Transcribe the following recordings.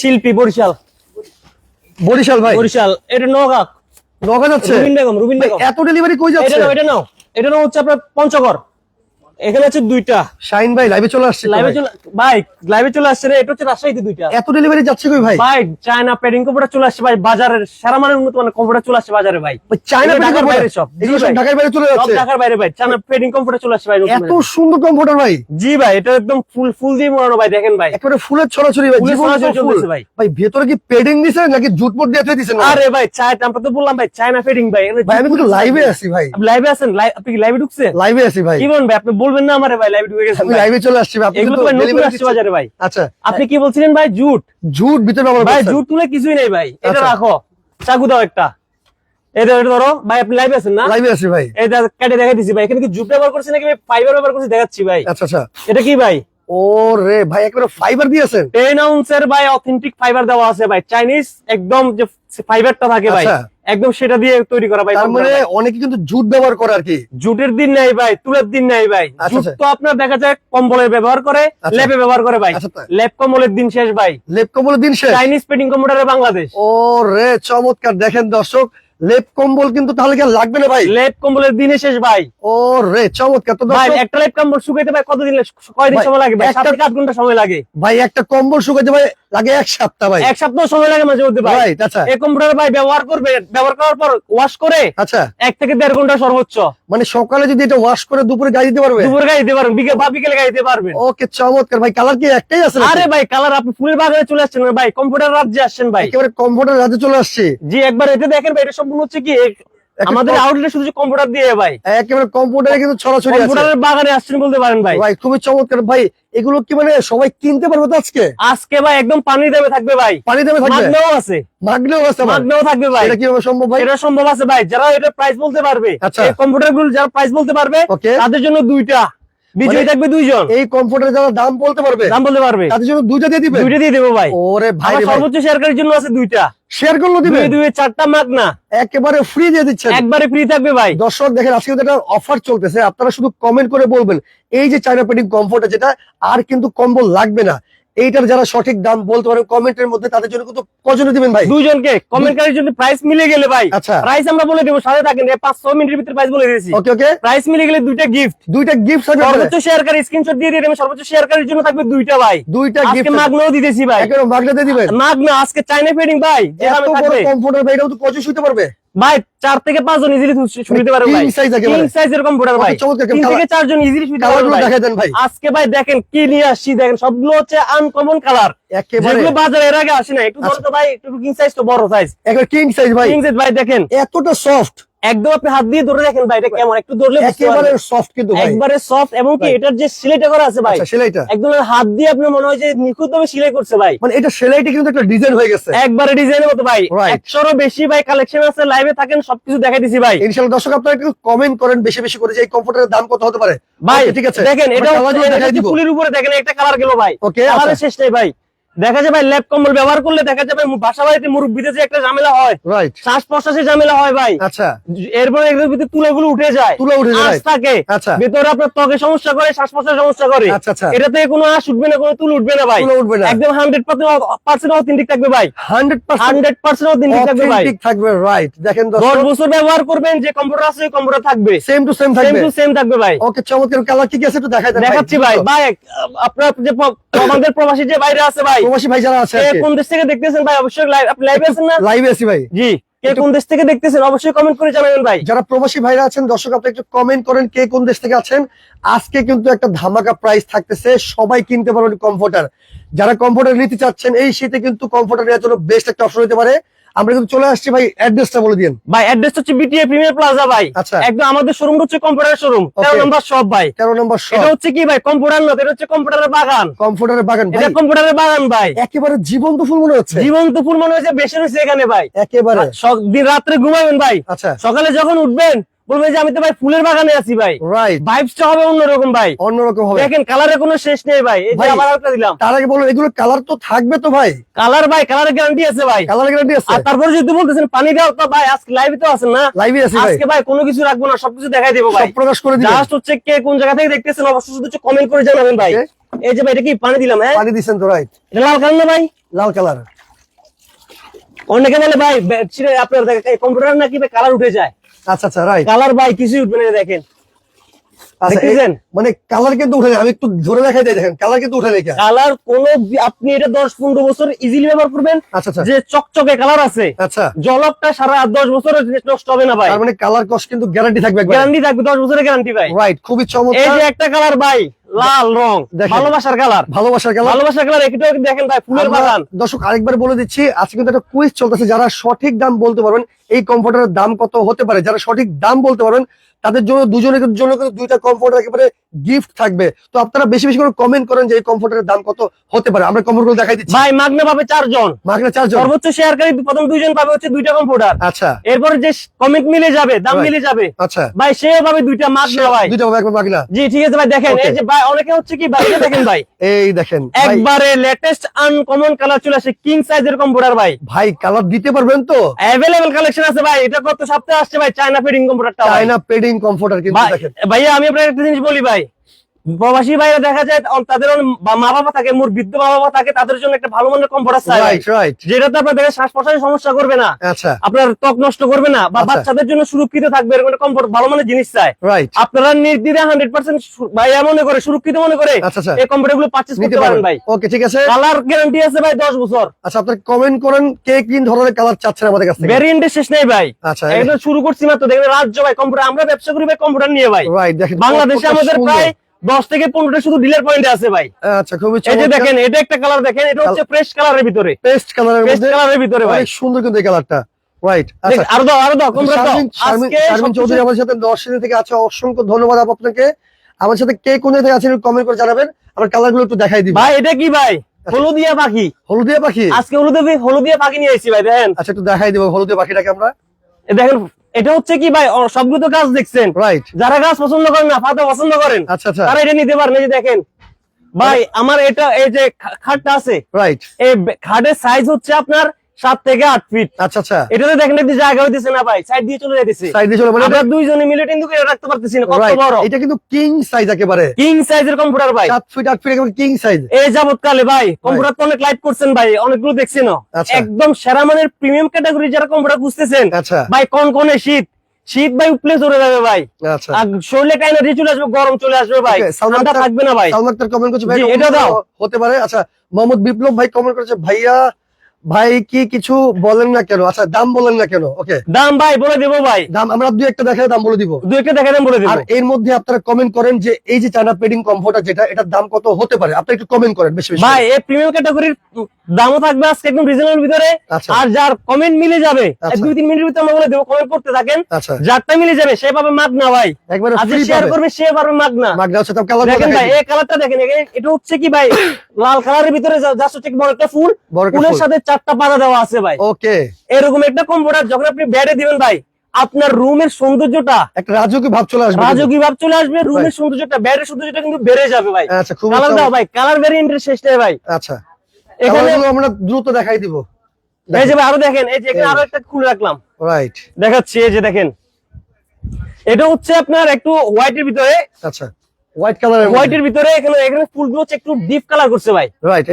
শিল্পী বরিশাল। বরিশাল ভাই? বরিশাল। এটা নগা নগা যাচ্ছে? রুবিন বেগম রুবিন বেগম। এত ডেলিভারি কই এটা যাচ্ছে? নাও এটা নাও এটা নাও হচ্ছে আপনার পঞ্চগড়। এখানে হচ্ছে দুইটা। শাইন ভাই লাইভে চলে আসছে লাইভে চলে ভাই লাইভে চলে আসছে রে এটা হচ্ছে রাজশাহীতে দুইটা। এত ডেলিভারি যাচ্ছে কই ভাই? ভাই চায়না পেডিং কম্পিউটার চলে আসছে ভাই বাজারের সেরা মানের উন্নত মানের কম্পিউটার চলে আসছে বাজারে ভাই। চায়না ঢাকার বাইরে সব। এগুলো সব ঢাকার বাইরে চলে সব যাচ্ছে। ঢাকার বাইরে ভাই চায়না পেডিং কম্পিউটার চলে আসছে ভাই এত সুন্দর কম্পিউটার ভাই। জি ভাই এটা একদম ফুল ফুল দিয়ে মোড়ানো ভাই দেখেন ভাই। একেবারে ফুলের ছড়াছড়ি ভাই জীবন তো ভাই। ভাই ভেতরে কি পেডিং দিছেন নাকি জুটমুট দিয়ে ভাই? আরে ভাই চায়না আমরা তো বললাম ভাই চায়না পেডিং ভাই ভাই আমি কিন্তু লাইভে আছি ভাই। লাইভে আছেন? লাইভ আপনি কি লাইভে ঢুকছেন? লাইভে আছি ভাই। কি বলেন ভাই আপনি বলবেন না আমারে ভাই লাইভে ঢুকে গেছেন লাইভে চলে আসছি ভাই আপনি এগুলো তো ভাই নতুন আসছে বাজারে ভাই। আচ্ছা। আপনি কি বলছিলেন ভাই জুট? জুট ভিতরে ভাই জুট তুলে কিছুই নেই ভাই। এটা আচ্ছা। রাখো। চাকু দাও একটা। এটা ধরো ভাই আপনি লাইভে আছেন না? লাইভে আছি ভাই। এটা কেটে ভাই। এখানে কি জুট ব্যবহার করছেন নাকি ফাইবার ব্যবহার করছি দেখাচ্ছি ভাই? আচ্ছা আচ্ছা। এটা কি ভাই? ও রে ভাই একেবারে ফাইবার দিয়েছেন। টেন আউন্সের ভাই অথেন্টিক ফাইবার দেওয়া আছে ভাই। চাইনিজ একদম যে ফাইবারটা থাকে ভাই। আচ্ছা। একদম সেটা দিয়ে তৈরি করা ভাই তার মানে অনেকে কিন্তু জুট ব্যবহার করে আর কি। জুটের দিন নাই ভাই তুলের দিন নাই ভাই। আচ্ছা, জুট আচ্ছা। তো আপনার দেখা যায় কম্বলের ব্যবহার করে আচ্ছা। ল্যাপে ব্যবহার করে ভাই। ল্যাপ কম্বলের দিন শেষ ভাই। লেপ কম্বল দিন শেষ? চাইনিজ পেটিং কম্পিউটারে বাংলাদেশ। ও রে চমৎকার। দেখেন দর্শক লেপ কম্বল কিন্তু তাহলে কি লাগবে না ভাই? লেপ কম্বলের দিনে শেষ ভাই। ও রে চমৎকার। তো ভাই একটা লেপ কম্বল শুকাইতে ভাই কতদিন? কয়দিন সময় লাগে ভাই? সাত একটা- থেকে আট ঘণ্টা সময় লাগে। ভাই একটা কম্বল শুকাইতে ভাই লাগে এক সপ্তাহ ভাই। এক সপ্তাহ সময় লাগে মাঝে মধ্যে ভাই। আচ্ছা। এই কম্পিউটার ভাই ব্যবহার করবে ব্যবহার করার পর ওয়াশ করে আচ্ছা। এক থেকে দেড় ঘণ্টা সর্বোচ্চ। মানে সকালে যদি এটা ওয়াশ করে দুপুরে গাড়ি দিতে পারবে? দুপুরে গাড়ি দিতে পারবেন বিকেল বা বিকেলে গাড়ি দিতে পারবেন ওকে চমৎকার। ভাই কালার কি একটাই আছে আরে ভাই কালার আপনি ফুলের বাগানে চলে আসছেন ভাই কম্পিউটার রাজ্যে আসছেন ভাই। একেবারে কম্পিউটার রাতে চলে আসছে। জি একবার এতে দেখেন ভাই এটা সম্পূর্ণ হচ্ছে কি আমাদের আউটলেট শুধু কম্পিউটার দিয়ে ভাই। একেবারে কম্পিউটারে কিন্তু ছড়াছড়ি আছে। কম্পিউটারের বাগানে আসছেন বলতে পারেন ভাই। ভাই খুবই চমৎকার। ভাই এগুলো কি মানে সবাই কিনতে পারবে তো আজকে? আজকে ভাই একদম পানির দামে থাকবে ভাই। পানি দেবে থাকবে? মাগনাও আছে। মাগলেও আছে মাগনাও থাকবে ভাই। এটা কীভাবে সম্ভব ভাই? এটা সম্ভব আছে ভাই। যারা এটা প্রাইস বলতে পারবে আচ্ছা। এই কম্পিউটারগুলো যারা প্রাইস বলতে পারবে ওকে তাদের জন্য দুইটা। বিজয়ী মানে- থাকবে দুইজন। এই যারা দাম বলতে পারবে দাম বলতে পারবে। তাদের জন্য দুইটা দিয়ে দিবে দুইটা দিয়ে দেবো ভাই। ওরে ভাই সর্বোচ্চ শেয়ারকারীর জন্য আছে দুইটা। শেয়ার করল দিবে দুই দুই চারটা মাগনা একেবারে ফ্রি দিয়ে দিচ্ছেন। একবারে ফ্রি থাকবে ভাই। দর্শক দেখেন আজকে কিন্তু একটা অফার চলতেছে আপনারা শুধু কমেন্ট করে বলবেন এই যে চায়না পেটিং কমফোর্ট যেটা আর কিন্তু কম্বল লাগবে না। এইটার যারা সঠিক দাম বলতে পারেন কমেন্টের মধ্যে তাদের জন্য কিন্তু কজনে দিবেন ভাই? দুইজনকে। কমেন্টকারীর জন্য প্রাইস মিলে গেলে ভাই আচ্ছা। প্রাইস আমরা বলে দেবো সাথে থাকেন এই পাঁচ ছয় মিনিটের ভিতরে প্রাইস বলে দিয়েছি। ওকে ওকে। প্রাইস মিলে গেলে দুইটা গিফট দুইটা গিফট থাকবে। সর্বোচ্চ শেয়ারকারী স্ক্রিনশট দিয়ে দিয়ে দেবেন সর্বোচ্চ শেয়ারকারীর জন্য থাকবে দুইটা ভাই। দুইটা গিফট আজকে মাগনাও দিতেছি ভাই। একেবারে মাগনা দিয়ে দিবেন? মাগনা আজকে চাইনা ফেডিং ভাই যে দামে থাকবে। কমফোর্টার ভাই এটাও তো কচু শুতে পারবে। ভাই চার থেকে পাঁচ জন ইজিলি শুনতে পারবে ভাই। কিং সাইজ একেবারে এরকম বোর্ডার ভাই। তিন থেকে চার জন ইজিলি শুনতে পারবে আজকে ভাই দেখেন কি নিয়ে আসছি দেখেন সবগুলো হচ্ছে আনকমন কালার যেগুলো বাজারে এর আগে আসে না একটু বড় তো ভাই একটু কিং সাইজ তো বড় সাইজ একবার কিং সাইজ ভাই। কিং সাইজ ভাই দেখেন। এতটা সফট একদম আপনি হাত দিয়ে ধরে দেখেন ভাই এটা কেমন? একটু ধরলে একেবারে সফট কিন্তু ভাই। একবারে সফট এবং কি এটার যে সিলাইটা করা আছে ভাই আচ্ছা সেলাইটা। একদম হাত দিয়ে আপনি মনে হয় যে নিখুঁত ভাবে সিলাই করছে ভাই। মানে এটা সেলাইটা কিন্তু একটা ডিজাইন হয়ে গেছে। একবারে ডিজাইনের মতো ভাই। Right. একশোরও বেশি ভাই কালেকশন আছে লাইভে থাকেন সবকিছু দেখাই দিছি ভাই। ইনশাআল্লাহ দর্শক আপনারা একটু কমেন্ট করেন বেশি বেশি করে যে এই কমফোর্টারের দাম কত হতে পারে। ভাই ঠিক আছে। দেখেন এটা ফুলের উপরে দেখেন একটা কালার গেল ভাই। ওকে কালারের শেষ নেই ভাই। দেখা যায় ভাই ল্যাপ কম্বল ব্যবহার করলে দেখা যাবে বাসা বাড়িতে মুরব্বীতে যে একটা ঝামেলা হয় রাইট শ্বাস প্রশ্বাসের ঝামেলা হয় ভাই। আচ্ছা। এরপরে এগুলোর ভিতরে তুলাগুলো উঠে যায়। তুলে উঠে যায় থাকে আচ্ছা। ভেতরে আপনার ত্বকে সমস্যা করে শ্বাস প্রশ্বাসের সমস্যা করে। আচ্ছা আচ্ছা। এটা থেকে কোনো আঁশ উঠবে না কোনো তুল উঠবে না ভাই। উঠবে না। একদম হান্ড্রেড পার্সেন্ট অথেন্টিক থাকবে ভাই। 100% হান্ড্রেড পার্সেন্ট অথেন্টিক থাকবে ভাই। অথেন্টিক থাকবে রাইট দেখেন দশ বছর ব্যবহার করবেন যে কম্পিউটার আছে কম্পিউটার থাকবে। সেম টু সেম থাকবে। সেম টু সেম থাকবে ভাই। ওকে চমৎকার। কালার কি কি আছে একটু দেখাই দেন দেখাচ্ছি ভাই। ভাই আপনার যে আমাদের প্রবাসী যে বাইরে আছে ভাই প্রবাসী ভাই যারা আছে কোন দেশ থেকে দেখতেছেন ভাই? অবশ্যই লাইভ আছেন না? লাইভে আছি ভাই। জি কে কোন দেশ থেকে দেখতেছেন? অবশ্যই কমেন্ট করে জানাবেন ভাই। যারা প্রবাসী ভাইরা আছেন দর্শক আপনি একটু কমেন্ট করেন কে কোন দেশ থেকে আছেন। আজকে কিন্তু একটা ধামাকা প্রাইস থাকতেছে। সবাই কিনতে পারবেন কমফোর্টার যারা কমফোর্টার নিতে চাচ্ছেন এই শীতে কিন্তু কমফোর্টার নেওয়ার জন্য বেস্ট একটা অপশন হতে পারে। আমরা কিন্তু চলে আসছি ভাই অ্যাড্রেসটা বলে দিন ভাই অ্যাড্রেস হচ্ছে বিটিএ প্রিমিয়ার প্লাজা ভাই। আচ্ছা। একদম আমাদের শোরুম হচ্ছে কম্পিউটার শোরুম তেরো Okay. নম্বর সব ভাই। তেরো নম্বর এটা হচ্ছে কি ভাই কম্পিউটার না এটা হচ্ছে কম্পিউটারের বাগান। কম্পিউটারের বাগান এটা কম্পিউটারের বাগান ভাই। একেবারে জীবন্ত ফুল মনে হচ্ছে। জীবন্ত ফুল মনে হচ্ছে বেশি রয়েছে এখানে ভাই। একেবারে। দিন রাত্রে ঘুমাবেন ভাই। আচ্ছা। সকালে যখন উঠবেন বলবেন যে আমি তো ভাই ফুলের বাগানে আছি ভাই। রাইট ভাইবসটা হবে অন্যরকম ভাই। অন্যরকম হবে। দেখেন কালারের কোনো শেষ নেই ভাই। এই যে আবার একটা দিলাম। তার আগে বলুন এগুলো কালার তো থাকবে তো ভাই? কালার ভাই কালারের গ্যারান্টি আছে ভাই। কালার গ্যারান্টি আছে? আর তারপরে যদি বলতেছেন পানি দাও তো ভাই আজকে লাইভে তো আছেন না। লাইভে আছি ভাই। আজকে ভাই কোনো কিছু রাখব না সবকিছু দেখাই দেবো ভাই। সব প্রকাশ করে দিবেন। জাস্ট হচ্ছে কে কোন জায়গা থেকে দেখতেছেন অবশ্যই শুধু কমেন্ট করে জানাবেন ভাই। এই যে ভাই এটা কি পানি দিলাম হ্যাঁ? পানি দিচ্ছেন তো রাইট এটা লাল কালার না ভাই? লাল কালার অনেকে বলে ভাই আপনার কম্পিউটার নাকি কালার উঠে যায়? আচ্ছা আচ্ছা রাইট কালার বাই কিছুই উঠবে না দেখেন। আচ্ছা মানে কালার কিন্তু উঠে। আমি একটু ধরে দেখাই দিই দেখেন কালার কিন্তু উঠে দেখে কালার কোন আপনি এটা দশ পনেরো বছর ইজিলি ব্যবহার করবেন। আচ্ছা আচ্ছা। যে চকচকে কালার আছে আচ্ছা। জলকটা সারা আট দশ বছর নষ্ট হবে না ভাই। মানে কালার কিন্তু গ্যারান্টি থাকবে গ্যারান্টি থাকবে দশ বছরের গ্যারান্টি ভাই। রাইট খুবই এই চমৎকার। যে একটা কালার ভাই লাল রং। ভালোবাসার কালার। ভালোবাসার কালার। ভালোবাসার কালার একটু দেখেন ভাই ফুলের বাগান। দর্শক আরেকবার বলে দিচ্ছি আজকে কিন্তু একটা কুইজ চলতেছে যারা সঠিক দাম বলতে পারবেন এই কমফোর্টারের দাম কত হতে পারে? যারা সঠিক দাম বলতে পারবেন তাদের জন্য দুজনের জন্য কিন্তু দুইটা কমফোর্টার একেবারে গিফট থাকবে। তো আপনারা বেশি বেশি করে কমেন্ট করেন যে এই কমফোর্টারের দাম কত হতে পারে। আমরা কমফোর্ট দেখাই দিচ্ছি। ভাই মাগনা পাবে চারজন। মার্কেটে চারজন। সর্বোচ্চ শেয়ারকারী প্রথম দুইজন পাবে হচ্ছে দুইটা কম্পিউটার আচ্ছা। এরপর যে কমেন্ট মিলে যাবে দাম মিলে যাবে। আচ্ছা। ভাই সে পাবে দুইটা মাগনা ভাই। দুইটা পাবে একবার মাগনা জি ঠিক আছে ভাই দেখেন এই যে ভাই অনেকে হচ্ছে কি ভাই দেখেন ভাই। এই দেখেন একবারে লেটেস্ট আনকমন কালার চলে আসে কিং সাইজের কম্পিউটার ভাই। ভাই কালার দিতে পারবেন তো? অ্যাভেলেবল কালেকশন আছে ভাই এটা কত সপ্তাহে আসছে ভাই চায়না ফিডিং কম্পিউটারটা ভাই। চায়না পেডিং কমফোর্টার কিন্তু ভাই- দেখেন। ভাইয়া আমি আপনার একটা জিনিস বলি ভাই। প্রবাসী ভাইরা দেখা যায় তাদের মা বাবা থাকে মোর বৃদ্ধ মা বাবা থাকে তাদের জন্য একটা ভালো মানের চাই আপনাদের শ্বাস প্রশ্বাসের সমস্যা করবে না। আচ্ছা। আপনার ত্বক নষ্ট করবে না বা আচ্ছা। বাচ্চাদের জন্য সুরক্ষিত থাকবে এরকম একটা কমফোর্ট ভালো মানের জিনিস চাই। আপনারা নির্দ্বিধা হান্ড্রেড পার্সেন্ট ভাইয়া মনে করে সুরক্ষিত মনে করে আচ্ছা এই কম্পিউটারগুলো পার্চেস করতে পারেন ভাই। ওকে ঠিক আছে। কালার গ্যারান্টি আছে ভাই দশ বছর। আচ্ছা আপনারা কমেন্ট করেন কে কি ধরনের কালার চাচ্ছেন আমাদের কাছ ভ্যারিয়েন্টের শেষ নেই ভাই। আচ্ছা এটা শুরু করছি মাত্র দেখবেন রাজ্য ভাই কম্পিউটার আমরা ব্যবসা করি ভাই কম্পিউটার নিয়ে ভাই। দেখেন বাংলাদেশে আমাদের প্রায় দশ থেকে পনেরোটা শুধু ডিলার পয়েন্ট আছে ভাই। আচ্ছা খুবই এই যে দেখেন এটা একটা কালার দেখেন এটা হচ্ছে ফ্রেশ কালারের ভিতরে। পেস্ট কালারের ফ্রেশ কালারের ভিতরে ভাই। সুন্দর কিন্তু এই কালারটা রাইট আচ্ছা। আরও দাও আরও দাও কম্পিউটার দাও। শারমিন শারমিন- আজকে শারমিন চৌধুরী আমাদের সাথে থেকে আছে অসংখ্য ধন্যবাদ আপু আপনাকে। আমার সাথে কে কোন জায়গায় আছেন কমেন্ট করে জানাবেন। আমার একটু দেখাই দিবেন ভাই এটা কি ভাই? হলুদিয়া পাখি। হলুদিয়া পাখি? আজকে হলুদিয়া হলুদিয়া পাখি নিয়ে এসেছি ভাই দেখেন। আচ্ছা একটু দেখাই দিব হলুদিয়া পাখিটাকে আমরা। দেখেন এটা হচ্ছে কি ভাই সবগুলো তো গাছ দেখছেন। রাইট যারা গাছ পছন্দ করেন না পাতা পছন্দ করেন আচ্ছা আচ্ছা। তারা এটা নিতে পারেন। এই যে দেখেন ভাই আমার এটা এই যে খাটটা আছে রাইট এই খাটের সাইজ হচ্ছে আপনার সাত থেকে আট ফিট আচ্ছা আচ্ছা। এটাতে দেখেন একটু জায়গা হইতেছে না ভাই সাইড দিয়ে চলে যাইতেছে। সাইড দিয়ে চলো মানে আমরা দুইজনে মিলে কিন্তু করে রাখতে পারতেছি না কত বড়। এটা কিন্তু কিং সাইজ একেবারে। কিং সাইজের কম্পিউটার ভাই। সাত ফিট আট ফিট একেবারে কিং সাইজ এই যাবৎকালে ভাই কম্পিউটার তো অনেক লাইট করছেন ভাই অনেকগুলো দেখছেন আচ্ছা। একদম সেরা মানের প্রিমিয়াম ক্যাটাগরি যারা কম্পিউটার বুঝতেছেন আচ্ছা। ভাই কোন কোনে শীত? শীত ভাই উপলে চলে যাবে ভাই। আচ্ছা। আর শরীরে এনার্জি চলে আসবে গরম চলে আসবে ভাই। ঠান্ডা থাকবে না ভাই। কমেন্ট করছে ভাই এটা এটা দাও। হতে পারে। আচ্ছা মোহাম্মদ বিপ্লব ভাই কমেন্ট করেছে ভাইয়া ভাই কি কিছু বলেন না কেন? আচ্ছা দাম বলেন না কেন? ওকে দাম ভাই বলে দেবো ভাই। দাম আমরা দুই একটা দেখায় দাম বলে দিব। দু একটা দেখে দেন বলে দেবো। আর এর মধ্যে আপনারা কমেন্ট করেন যে এই যে চায়না পেডিং কমফোর্টার যেটা এটার দাম কত হতে পারে? আপনি একটু কমেন্ট করেন বেশি বেশি ভাই এই প্রিমিয়াম ক্যাটাগরির দামও থাকবে আজকে একদম রিজনেবল ভিতরে। আচ্ছা। আর যার কমেন্ট মিলে যাবে আচ্ছা। দুই তিন মিনিটের ভিতরে আমরা বলে দেবো কমেন্ট করতে থাকেন। আচ্ছা। যারটা মিলে যাবে সে পাবে মাগনা ভাই। একবারে আজ ফ্রি শেয়ার করবে সে পাবে মাগনা। মাগনা হচ্ছে তাও কালার দেখেন ভাই এই কালারটা দেখেন এটা হচ্ছে কি ভাই লাল কালারের ভিতরে জাস্ট হচ্ছে কি বড় একটা ফুল? বড় ফুলের সাথে চারটা পাতা দেওয়া আছে ভাই। ওকে। এরকম একটা কম্পিউটার যখন আপনি বেডে দিবেন ভাই আপনার রুমের সৌন্দর্যটা একটা রাজকীয় ভাব চলে আসবে। রাজকীয় ভাব চলে আসবে রুমের সৌন্দর্যটা বেডের সৌন্দর্যটা কিন্তু বেড়ে যাবে ভাই। আচ্ছা খুব কালার দাও ভাই কালার ভ্যারিয়েন্টের শেষ নেই ভাই। আচ্ছা। এখানে আমরা দ্রুত দেখাই দিব। এই যে ভাই আরও দেখেন এই যে এখানে আরও একটা খুলে রাখলাম। রাইট দেখাচ্ছি এই যে দেখেন। এটা হচ্ছে আপনার একটু হোয়াইটের ভিতরে। আচ্ছা। হোয়াইট হোয়াইটের ভিতরে এখানে এখানে ফুলগুলো একটু ডিপ কালার করছে ভাই। রাইট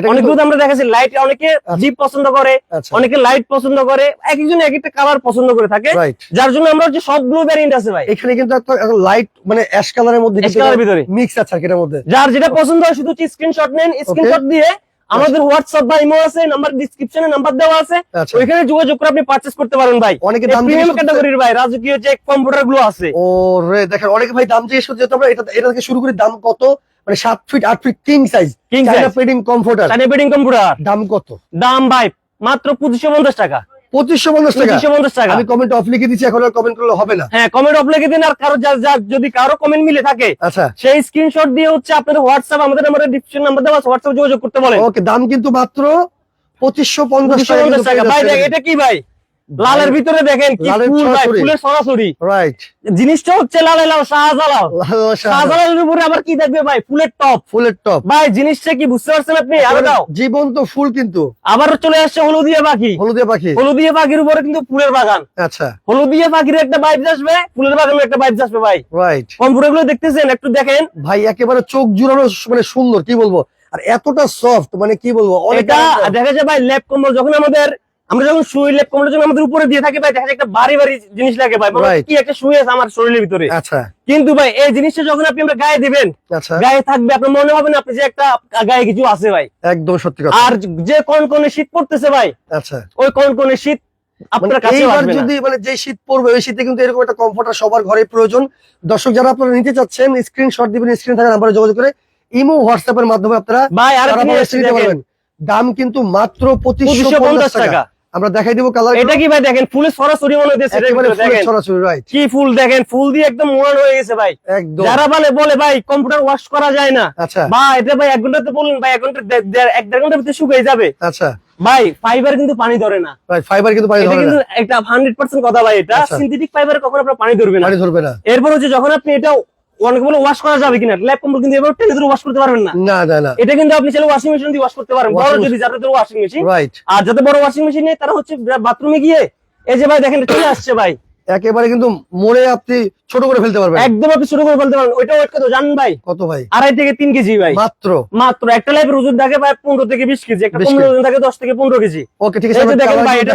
আমরা লাইট অনেকে ডিপ পছন্দ করে আচ্ছা। অনেকে লাইট পছন্দ করে এক একজন এক একটা কালার পছন্দ করে থাকে। যার জন্য আমরা হচ্ছে সবগুলো ভ্যারিয়েন্ট আছে ভাই। এখানে কিন্তু একটা লাইট মানে অ্যাশ কালারের মধ্যে colour ভিতরে। মিক্স আছে মধ্যে। যার যেটা পছন্দ হয় শুধু স্ক্রিনশট নেন স্ক্রিনশট দিয়ে আমাদের হোয়াটসঅ্যাপ বা ইমো আছে নাম্বার ডিসক্রিপশনে নাম্বার দেওয়া আছে। আচ্ছা। ওইখানে যোগাযোগ করে আপনি পারচেজ করতে পারেন ভাই। অনেকে দাম প্রিমিয়াম ক্যাটাগরির ভাই রাজকীয় যে কম্পিউটারগুলো আছে। ও রে দেখেন অনেকে ভাই দাম জিজ্ঞেস করতে আমরা এটা এটা থেকে শুরু করে দাম কত? মানে সাত ফিট আট feet king size king size padding comforter padding computer দাম কত? দাম ভাই মাত্র পঁচিশশো পঞ্চাশ টাকা। পঁচিশশো পঞ্চাশ টাকা। আমি কমেন্ট অফ লিখে দিচ্ছি এখন আর কমেন্ট করলে হবে না। হ্যাঁ কমেন্ট অফ লিখে দিন আর কারও যদি কারও কমেন্ট মিলে থাকে আচ্ছা। সেই স্ক্রিনশট দিয়ে হচ্ছে আপনাদের হোয়াটসঅ্যাপ আমাদের নাম্বারে ডিসক্রিপশন নাম্বার দেওয়া আছে হোয়াটসঅ্যাপ যোগাযোগ করতে ওকে দাম কিন্তু মাত্র পঁচিশশো পঞ্চাশ পঁচিশশো পঞ্চাশ টাকা। ভাই এটা কি ভাই? লালের ভিতরে দেখেন কি ফুল ভাই ফুলের সরাসরি রাইট জিনিসটা হচ্ছে লাল লাল শাহজালাল। শাহজালালের উপরে আবার কি দেখবে ভাই? ফুলের টপ। ফুলের টপ। ভাই জিনিসটা কি বুঝতে পারছেন আপনি? আরও দাও। জীবন্ত ফুল কিন্তু। আবার চলে আসছে হলুদিয়া পাখি। হলুদিয়া পাখি। হলুদিয়া পাখির উপরে কিন্তু ফুলের বাগান। আচ্ছা। হলুদিয়া পাখির একটা বাইপ আসবে ফুলের বাগানের একটা বাইপ আসবে ভাই। রাইট কম্পিউটারগুলো দেখতেছেন? একটু দেখেন। ভাই একেবারে চোখ জুড়ানো মানে সুন্দর কি বলব? আর এতটা সফট মানে কি বলব? এটা দেখা যায় ভাই ল্যাপ কম্বল যখন আমাদের আমরা যখন শুয়ে ল্যাপ কম্বল যখন আমাদের উপরে দিয়ে থাকি ভাই দেখা যায় একটা ভারী ভারী জিনিস লাগে ভাই. কি একটা শুয়ে আছে আমার শরীরের ভিতরে। আচ্ছা। কিন্তু ভাই এই জিনিসটা যখন আপনি আমরা গায়ে দিবেন আচ্ছা। গায়ে থাকবে আপনার মনে হবে না আপনি যে একটা গায়ে কিছু আছে ভাই। একদম সত্যি কথা। আর যে কনকনে শীত পড়তেছে ভাই আচ্ছা। ওই কনকনে শীত মানে যদি মানে যে শীত পড়বে ওই শীতে কিন্তু এরকম একটা কমফোর্টার সবার ঘরে প্রয়োজন। দর্শক যারা আপনারা নিতে চাচ্ছেন স্ক্রিনশট দিবেন স্ক্রিন থাকা নাম্বারে যোগাযোগ করে ইমো হোয়াটসঅ্যাপের মাধ্যমে আপনারা ভাই আর পারবেন। দাম কিন্তু মাত্র পঁচিশশো পঞ্চাশ টাকা। আমরা দেখাই দিব কালার এটা কি ভাই দেখেন? ফুলের সরাসরি মনে একেবারে ভিতরে ফুলের রাইট কি ফুল দেখেন? ফুল দিয়ে একদম মোড়ানো হয়ে গেছে ভাই। একদম। যারা বলে বলে ভাই কম্পিউটার ওয়াশ করা যায় না। আচ্ছা। বা এটা ভাই এক ঘন্টাতে বললেন ভাই এক ঘণ্টা এক দেড় ঘণ্টার ভিতরে শুকিয়ে যাবে। আচ্ছা। ভাই ফাইবার কিন্তু পানি ধরে না। ভাই ফাইবার কিন্তু পানি এটা কিন্তু না। একটা হান্ড্রেড পার্সেন্ট কথা ভাই এটা আচ্ছা। সিনথেটিক ফাইবার কখনো আপনার পানি ধরবে না। পানি ধরবে না। এরপর হচ্ছে যখন আপনি এটা অনেক বলে ওয়াশ করা যাবে কিনা? ল্যাপ কম্বল কিন্তু এবার টেনে ধরে ওয়াশ করতে পারবেন না। না না না। এটা কিন্তু আপনি চাইলে ওয়াশিং মেশিন দিয়ে ওয়াশ করতে পারেন। বড় যদি যাদের ওয়াশিং মেশিন রাইট আর যাতে বড় ওয়াশিং মেশিন নেই তারা হচ্ছে বাথরুমে গিয়ে এই যে ভাই দেখেন চলে আসছে ভাই। একেবারে কিন্তু মোড়ে আপনি ছোট করে ফেলতে পারবেন। একদম আপনি ছোট করে ফেলতে পারবেন। ওইটা ওয়েট কত? জানেন ভাই? কত ভাই? আড়াই থেকে তিন কেজি ভাই। মাত্র? মাত্র। একটা লাইফের ওজন থাকে ভাই পনেরো থেকে বিশ কেজি একটা 20 কম কেজি। ওজন থাকে দশ থেকে পনেরো কেজি। ওকে ঠিক আছে দেখেন ভাই এটা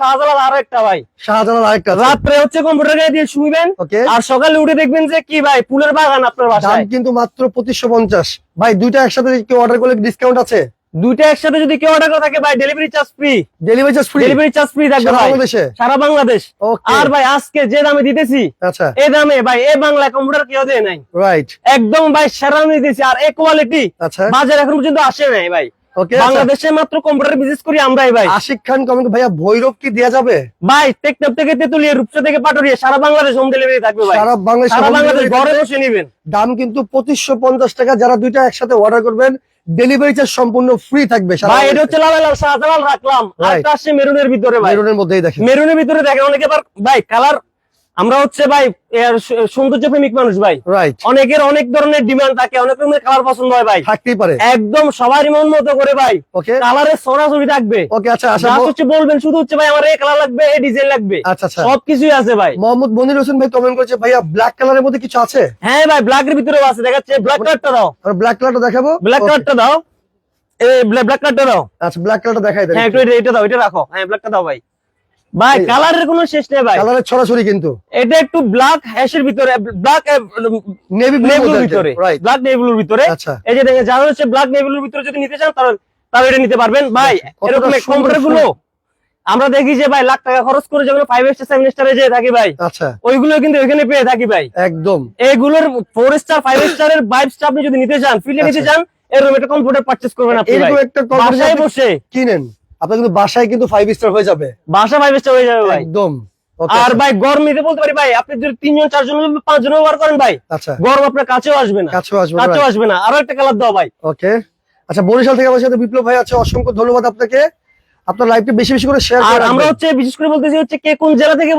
শাহজালাল আরও একটা ভাই। শাহজালাল আরেকটা আছে। রাত্রে হচ্ছে কম্পিউটার গায়ে দিয়ে শুইবেন ওকে। আর সকালে উঠে দেখবেন যে কি ভাই ফুলের বাগান আপনার দাম বাসায়। কিন্তু মাত্র পঁচিশশো পঞ্চাশ। ভাই দুইটা একসাথে কেউ অর্ডার করলে ডিসকাউন্ট আছে? দুইটা একসাথে যদি কেউ অর্ডার করে থাকে ভাই delivery charge free delivery charge free delivery charge free থাকবে সারা বাংলাদেশে? সারা বাংলাদেশ। আর ভাই আজকে যে দামে দিতেছি আচ্ছা। এই দামে ভাই এই বাংলা কম্পিউটার কেউ দেয় নাই। রাইট একদম ভাই সেরা দিতেছি আর এই কোয়ালিটি আচ্ছা। বাজার এখন পর্যন্ত আসে নাই ভাই। বাংলাদেশে মাত্র কম্পিউটার বিজনেস করি আমরাই ভাই। আশিক খান কমেন্ট ভাইয়া ভৈরব কি দেওয়া যাবে? ভাই থেকে তেতুলিয়া রূপসা থেকে পাটুরিয়া সারা বাংলাদেশ হোম ডেলিভারি থাকবে ভাই। সারা বাংলাদেশ ঘরে বসে নিবেন। দাম কিন্তু পঁচিশশো পঞ্চাশ টাকা যারা দুইটা একসাথে অর্ডার করবেন ডেলিভারি চার্জ সম্পূর্ণ ফ্রি থাকবে ভাই এটা হচ্ছে লাল লাল সাদা লাল রাখলাম আর তার মেরুনের ভিতরে ভাই। মেরুনের মধ্যেই দেখেন। মেরুনের ভিতরে দেখেন অনেকে আবার ভাই কালার আমরা হচ্ছে ভাই সৌন্দর্য প্রেমিক মানুষ ভাই। রাইট অনেকের অনেক ধরনের ডিমান্ড থাকে অনেক রকমের কালার পছন্দ হয় ভাই। থাকতেই পারে। একদম সবারই মন মতো করে ভাই। ওকে কালারের সরাসরি থাকবে। ওকে আচ্ছা আচ্ছা হচ্ছে বলবেন শুধু হচ্ছে ভাই আমার এই কালার লাগবে এই ডিজাইন লাগবে। আচ্ছা আচ্ছা। সবকিছুই আছে ভাই। মোহাম্মদ মনির হোসেন ভাই কমেন্ট করেছে ভাইয়া ব্ল্যাক কালারের মধ্যে কিছু আছে? হ্যাঁ ভাই ব্ল্যাক এর ভিতরেও আছে দেখাচ্ছে ব্ল্যাক কালারটা দাও। ব্ল্যাক কালারটা দেখাবো? ব্ল্যাক কালারটা দাও। এই ব্ল্যাক কালারটা দাও। আচ্ছা ব্ল্যাক কালারটা দেখাই দেন হ্যাঁ একটু। এটা- এটা দাও এটা রাখো। হ্যাঁ ব্ল্যাকটা দাও ভাই। ভাই কালারের কোনো শেষ নেই ভাই। কালারের ছড়াছড়ি কিন্তু। এটা একটু ব্ল্যাক হ্যাশের ভিতরে ব্ল্যাক নেভি নেভুলোর ভিতরে ব্ল্যাক নেভুলোর ভিতরে। আচ্ছা। এই যে দেখেন যারা হচ্ছে ব্ল্যাক নেভুলোর ভিতরে যদি নিতে চান তাহলে তারা এটা নিতে পারবেন। ভাই কতটা এরকম কম্পিউটারগুলো আমরা দেখি যে ভাই লাখ টাকা খরচ করে যেগুলো ফাইভ স্টার সেভেন স্টারে যেয়ে থাকি ভাই আচ্ছা। ওইগুলো কিন্তু এখানে পেয়ে থাকি ভাই। একদম। এগুলোর ফোর স্টার ফাইভ স্টার স্টারের স্টার আপনি যদি নিতে চান ফিলে নিতে আচ্ছা। চান এরকম একটা কম্পিউটার পারচেজ করবেন আপনি একটা বাসায় বসে। কিনেন। আপনার কিন্তু বাসায় কিন্তু ফাইভ স্টার হয়ে যাবে। বাসা ফাইভ স্টার হয়ে যাবে ভাই। একদম। আর। ভাই গরম নিতে বলতে পারি ভাই আপনি যদি তিনজন চারজন পাঁচজন ব্যবহার করেন ভাই আচ্ছা। গরম আপনার কাছেও আসবে না। কাছেও আসবে কাছেও আসবে না। আরও একটা কালার দাও ভাই। ওকে আচ্ছা বরিশাল থেকে আমার সাথে বিপ্লব ভাই আছে অসংখ্য ধন্যবাদ আপনাকে। আপনার লাইভটা বেশি বেশি করে শেয়ার আর আমরা হচ্ছে বিশেষ করে বলতেছি হচ্ছে কে কোন জেলা থেকে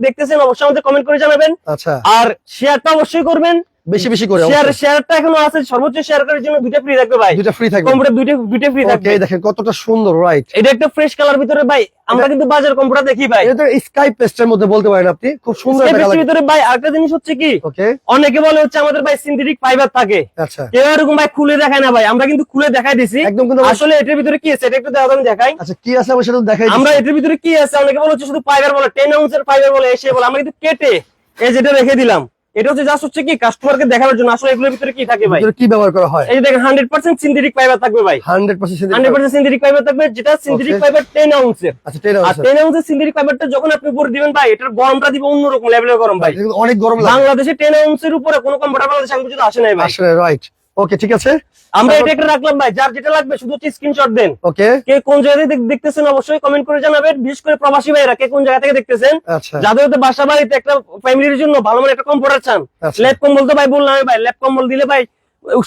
দেখতেছেন অবশ্যই আমাদের কমেন্ট করে জানাবেন। আচ্ছা। আর শেয়ারটা অবশ্যই করবেন। বেশি বেশি করে শেয়ার। শেয়ারটা এখনও আছে সর্বোচ্চ শেয়ার করার জন্য দুইটা ফ্রি থাকবে ভাই। দুইটা ফ্রি থাকবে। কম্পিউটার দুইটা দুইটা ফ্রি থাকবে। ওকে দেখেন কতটা সুন্দর রাইট এটা একটা ফ্রেশ কালার ভিতরে ভাই আমরা কিন্তু বাজার কম্পিউটার দেখি ভাই। এটা স্কাই পেস্টের মধ্যে বলতে পারেন আপনি খুব সুন্দর একটা কালার ভিতরে ভাই আরেকটা জিনিস হচ্ছে কি ওকে অনেকে বলে হচ্ছে আমাদের ভাই সিনথেটিক ফাইবার থাকে। আচ্ছা। কেউ এরকম ভাই খুলে দেখায় না ভাই আমরা কিন্তু খুলে দেখাই দিছি। একদম কিন্তু আসলে এটার ভিতরে কি আছে? এটা একটু আমি দেখাই। আচ্ছা কি আছে আমি সেটা দেখাই। আমরা এটার ভিতরে কি আছে? অনেকে বলে হচ্ছে শুধু ফাইবার বলে টেন আউন্সের ফাইবার বলে এসে বলে। আমরা কিন্তু কেটে এই যেটা রেখে দিলাম। এটা হচ্ছে জাস্ট হচ্ছে কি কাস্টমারকে দেখানোর জন্য। আসলে এগুলোর ভিতরে কি থাকে ভাই? কি ব্যবহার করা হয়? এই যে দেখেন হান্ড্রেড পার্সেন্ট সিনথেটিক ফাইবার থাকবে ভাই। Hundred percent hundred percent synthetic fibre থাকবে যেটা সিনথেটিক. ফাইবার টেন আউন্সের আচ্ছা আর টেন আউন্সের সিনথেটিক ফাইবারটা যখন আপনি উপরে দিবেন ভাই এটার গরমটা দিবে অন্যরকম লেভেলের গরম ভাই। অনেক গরম লাগে। বাংলাদেশে টেন আউন্সের উপরে কোনো কম্পিউটার বাংলাদেশে আমি পর্যন্ত আসে নাই ভাই। আসলে রাইট ওকে ঠিক আছে? আমরা এটা একটা রাখলাম ভাই যার যেটা লাগবে শুধু স্ক্রিনশট দেন। ওকে কে কোন জায়গা থেকে দেখতেছেন অবশ্যই কমেন্ট করে জানাবেন বিশেষ করে প্রবাসী ভাইরা কে কোন জায়গা থেকে দেখতেছেন। আচ্ছা। যাদের হতে বাসা বাড়িতে একটা ফ্যামিলির জন্য ভালো মানে একটা কম্পিউটার চান। আচ্ছা। ল্যাপ কম্বল তো ভাই বললাম ভাই ল্যাপ কম্বল দিলে ভাই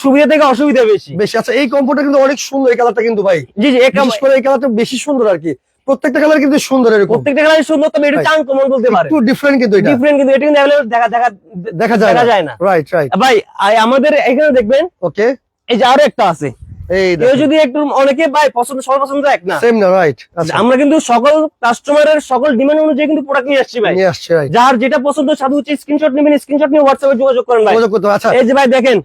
সুবিধা থেকে অসুবিধা বেশি। বেশি আচ্ছা এই কম্পিউটার কিন্তু অনেক সুন্দর এই কালারটা কিন্তু ভাই। জি জি করে এই কালারটা বেশি সুন্দর আর কি। প্রত্যেকটা কালার কিন্তু সুন্দর এরকম। প্রত্যেকটা কালারই সুন্দর তবে Right. কমন বলতে পারে। একটু ডিফারেন্ট কিন্তু এটা। ডিফারেন্ট কিন্তু এটা কিন্তু available দেখা দেখা দেখা যায় দেখা যায় না। রাইট রাইট ভাই আমাদের এখানে দেখবেন ওকে এই যে আরও একটা আছে। এই যদি একটু অনেকে ভাই পছন্দ সবার পছন্দ এক না। সেম না রাইট আচ্ছা। আমরা কিন্তু সকল কাস্টমারের সকল ডিমান্ড অনুযায়ী কিন্তু প্রোডাক্ট নিয়ে আসছি ভাই। নিয়ে আসছে রাইট যার যেটা পছন্দ সাধু হচ্ছে স্ক্রিনশট নেবেন স্ক্রিনশট নিয়ে হোয়াটসঅ্যাপে যোগাযোগ করেন ভাই। যোগাযোগ করতে আচ্ছা। এই যে ভাই দেখেন।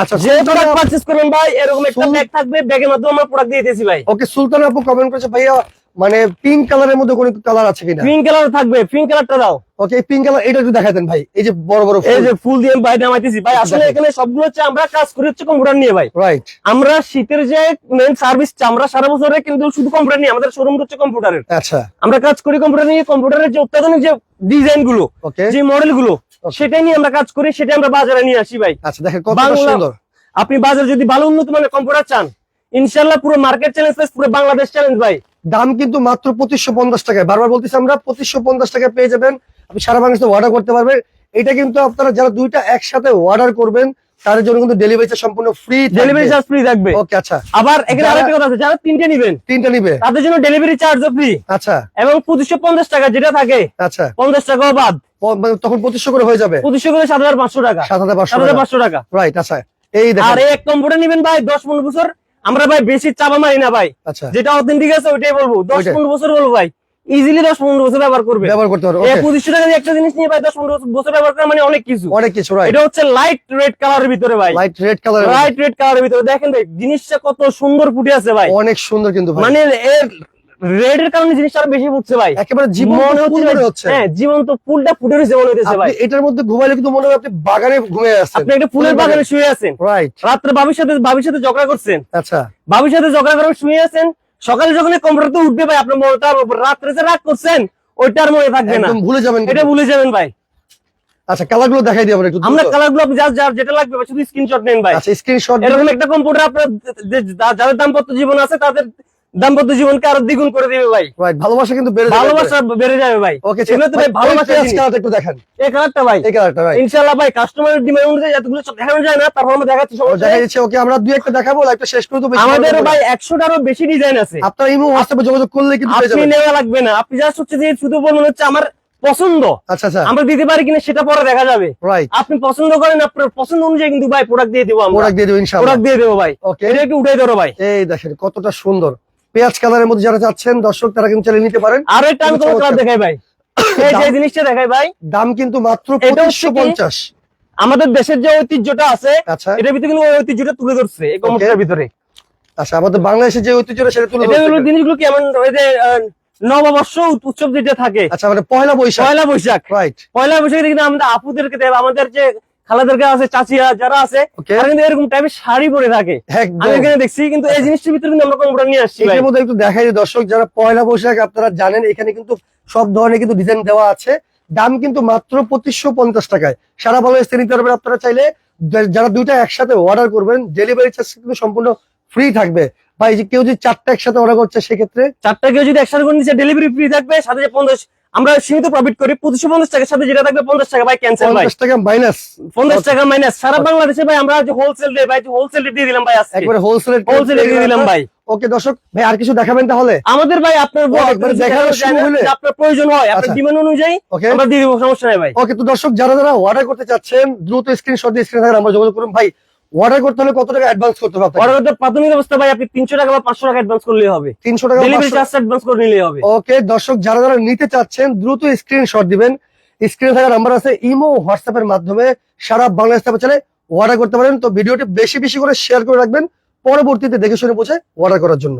আচ্ছা যে প্রোডাক্ট পারচেজ করবেন ভাই এরকম একটা ব্যাগ থাকবে ব্যাগের মাধ্যমে আমরা প্রোডাক্ট দিয়ে দিতেছি ভাই। ওকে সুলতান আপু কমেন্ট করেছে ভাইয়া মানে পিঙ্ক কালারের মধ্যে কোনো কালার আছে কিনা? পিঙ্ক কালার থাকবে পিঙ্ক কালারটা দাও। ওকে পিঙ্ক কালার এটা একটু দেখাতেন ভাই এই যে বড় বড় এই যে ফুল। দিয়ে ভাই নামাইতেছি। ভাই আসলে এখানে সবগুলো হচ্ছে আমরা কাজ করি হচ্ছে কম্পিউটার নিয়ে ভাই। রাইট আমরা শীতের যে মেন সার্ভিস আমরা সারা বছরে কিন্তু শুধু কম্পিউটার নিয়ে আমাদের শোরুম হচ্ছে কম্পিউটারের। আচ্ছা। আমরা কাজ করি কম্পিউটার নিয়ে কম্পিউটারের যে অত্যাধুনিক যে ডিজাইনগুলো ওকে যে মডেলগুলো সেটাই নিয়ে আমরা কাজ করি সেটা আমরা বাজারে নিয়ে আসি ভাই। আচ্ছা দেখেন কত সুন্দর। আপনি বাজারে যদি ভালো উন্নত মানের কম্পিউটার চান ইনশাল্লাহ পুরো মার্কেট চ্যালেঞ্জ পুরো বাংলাদেশ চ্যালেঞ্জ ভাই। দাম কিন্তু মাত্র পঁচিশশো পঞ্চাশ টাকায়। বারবার বলতেছি আমরা পঁচিশশো পঞ্চাশ টাকায় পেয়ে যাবেন। আপনি সারা বাংলাদেশে অর্ডার করতে পারবেন। এটা কিন্তু আপনারা যারা দুইটা একসাথে অর্ডার করবেন তাদের জন্য কিন্তু ডেলিভারি সম্পূর্ণ ফ্রি ডেলিভারি চার্জ ফ্রি থাকবে। ওকে আচ্ছা। আবার এখানে আরেকটা কথা আছে যারা তিনটে নিবেন তিনটা নিবে। তাদের জন্য ডেলিভারি চার্জও ফ্রি আচ্ছা। এবং পঁচিশশো পঞ্চাশ টাকা যেটা থাকে আচ্ছা। পঞ্চাশ টাকাও বাদ। মানে তখন পঁচিশশো করে হয়ে যাবে। পঁচিশশো করে সাত হাজার পাঁচশো টাকা। সাত হাজার পাঁচশো সাত হাজার পাঁচশো টাকা। রাইট আচ্ছা। এই দেখেন। এই এক কম্পিউটার নিবেন ভাই দশ পনেরো বছর আমরা ভাই বেশি চাপা মারি না ভাই। আচ্ছা। যেটা অথেন্টিক আছে ওইটাই বলব। দশ। পনেরো বছর বলব ভাই। ইজিলি দশ পনেরো বছর ব্যবহার করবে। ব্যবহার করতে পারবে পঁচিশশো টাকা একটা জিনিস নিয়ে ভাই দশ পনেরো বছর ব্যবহার করে মানে অনেক কিছু। অনেক কিছু এটা হচ্ছে লাইট রেড কালারের ভিতরে ভাই। Light red colour light red কালারের ভিতরে। দেখেন ভাই জিনিসটা কত সুন্দর ফুটে আছে ভাই। অনেক সুন্দর কিন্তু মানে এর রেড এর কারণে জিনিসটা আরও বেশি ফুটছে ভাই। একেবারে জীবন হচ্ছে হ্যাঁ ফুলটা ফুটে রয়েছে মনে হচ্ছে ভাই। এটার মধ্যে ঘুমাইলে কিন্তু মনে হয় আপনি বাগানে ঘুমিয়ে আছেন। আপনি একটা ফুলের বাগানে শুয়ে আছেন। রাইট রাত্রে বাবির সাথে বাবির সাথে ঝগড়া করছেন। আচ্ছা। বাবির সাথে ঝগড়া করে শুয়ে আছেন। সকালে যখন কম্পিউটার উঠবে ভাই আপনার মনটা রাত্রে যে রাগ করছেন ওইটার মনে থাকবে না। একদম ভুলে যাবেন এটা ভুলে যাবেন ভাই। আচ্ছা কালারগুলো দেখাই দিই একটু আমরা কালারগুলো আপনি যার যেটা লাগবে শুধু স্ক্রিনশট নেন ভাই। আচ্ছা স্ক্রিনশট এরকম একটা কম্পিউটার আপনার যে- যে- যাদের দাম্পত্য জীবন আছে তাদের দাম্পত্য জীবনকে আরও দ্বিগুণ করে দিবে ভাই। রাইট ভালোবাসা কিন্তু বেড়ে যাবে ভালোবাসা বেড়ে যাবে ভাই। ওকে এগুলো তো ভাই ভালোবাসা কালারটা একটু দেখেন। এই কালারটা ভাই। এই কালারটা রাইট ইনশাআল্লাহ ভাই কাস্টমারের ডিমান্ড অনুযায়ী এতগুলো সব দেখানো যায় না তারপর আমরা দেখাচ্ছি সমস্যা। দেখা। যাচ্ছে ওকে আমরা দুই একটা দেখাবো লাইভটা শেষ করে দেবো আমাদের ভাই একশোটারও বেশি ডিজাইন আছে। আপনার ইমো হোয়াটসঅ্যাপে যোগাযোগ করলে কিন্তু পেয়ে আপনি নেওয়া লাগবে না। আপনি জাস্ট হচ্ছে যে শুধু বলুন হচ্ছে আমার পছন্দ। আচ্ছা আচ্ছা। আমরা দিতে পারি কিনা সেটা পরে দেখা যাবে। রাইট আপনি পছন্দ করেন আপনার পছন্দ অনুযায়ী কিন্তু ভাই প্রোডাক্ট দিয়ে দেবো আমরা। প্রোডাক্ট দিয়ে দেবো ইনশাআল্লাহ। প্রোডাক্ট দিয়ে দেবো ভাই। ওকে এটা একটু উঠাই ধরো ভাই। এই দেখেন কতটা সুন্দর। পেঁয়াজ কালারের মধ্যে যারা চাচ্ছেন দর্শক তারা কিন্তু চালিয়ে নিতে পারেন। আরও একটা আমি তোমার। দেখাই ভাই। এই যে জিনিসটা দেখাই ভাই। দাম কিন্তু মাত্র এটা হচ্ছে পঁচিশশো কি? পঞ্চাশ। আমাদের দেশের যে ঐতিহ্যটা আছে আচ্ছা। এটার ভিতরে কিন্তু ঐতিহ্যটা তুলে ধরছে এই কম্পিউটারের ভিতরে। আচ্ছা আমাদের বাংলাদেশে যে ঐতিহ্যটা সেটা তুলে এটা ধরছে। জিনিসগুলো কেমন ওই যে নববর্ষ উৎসব যেটা থাকে। আচ্ছা মানে পয়লা বৈশাখ। পয়লা বৈশাখ। রাইট পয়লা বৈশাখে কিন্তু আমাদের আপুদেরকে দেয় আমাদের যে খালাদেরকে আছে চাচিয়া যারা আছে তারা কিন্তু এরকম টাইপের শাড়ি পরে থাকে। আমি এখানে দেখছি কিন্তু এই জিনিসটার ভিতরে কিন্তু আমরা কম্পিউটার নিয়ে আসছি ভাই। এটার মধ্যে একটু দেখাই দর্শক যারা পয়লা বৈশাখ আপনারা জানেন এখানে কিন্তু সব ধরনের কিন্তু ডিজাইন দেওয়া আছে। দাম কিন্তু মাত্র পঁচিশশো পঞ্চাশ টাকায়। সারা বাংলাদেশ থেকে নিতে পারবেন আপনারা চাইলে। যারা দুইটা একসাথে অর্ডার করবেন ডেলিভারি চার্জ কিন্তু সম্পূর্ণ ফ্রি থাকবে। যে কেউ যদি চারটা একসাথে অর্ডার করছে সেক্ষেত্রে চারটা কেউ যদি একসাথে করে নিচ্ছে ডেলিভারি ফ্রি থাকবে সাথে যে পঞ্চাশ আমরা সীমিত প্রফিট করি পঁচিশশো পঞ্চাশ টাকার সাথে যেটা থাকবে পঞ্চাশ টাকা ভাই ক্যান্সেল পঞ্চাশ টাকা মাইনাস পঞ্চাশ টাকা মাইনাস সারা বাংলাদেশে ভাই আমরা যে হোলসেল রে ভাই হোলসেল রেট দিয়ে দিলাম ভাই একবারে হোলসেল হোলসেল রেট দিয়ে দিলাম ভাই। ওকে দর্শক ভাই আর কিছু দেখাবেন তাহলে? আমাদের ভাই আপনার আপনার প্রয়োজন হয়। আপনার আচ্ছা। ডিমান্ড অনুযায়ী ওকে আমরা দিয়ে দিব সমস্যা নাই ভাই। ওকে তো দর্শক যারা যারা অর্ডার করতে চাচ্ছেন দ্রুত স্ক্রিনশট দিয়ে স্ক্রিনে থাকার আমরা যোগাযোগ করুন। ভাই অর্ডার করতে হলে কত টাকা অ্যাডভান্স করতে হবে অর্ডার করতে প্রাথমিক অবস্থা ভাই আপনি তিনশো টাকা বা পাঁচশো টাকা অ্যাডভান্স করলেই হবে। তিনশো টাকা ডেলিভারি চার্জ অ্যাডভান্স করে নিলেই হবে। ওকে দর্শক যারা যারা নিতে চাচ্ছেন দ্রুত স্ক্রিনশট দিবেন। স্ক্রিনে থাকা নাম্বার আছে ইমো হোয়াটসঅ্যাপের মাধ্যমে সারা বাংলাদেশ চলে অর্ডার করতে পারেন। তো ভিডিওটি বেশি বেশি করে শেয়ার করে রাখবেন। পরবর্তীতে দেখে শুনে পৌঁছে অর্ডার করার জন্য।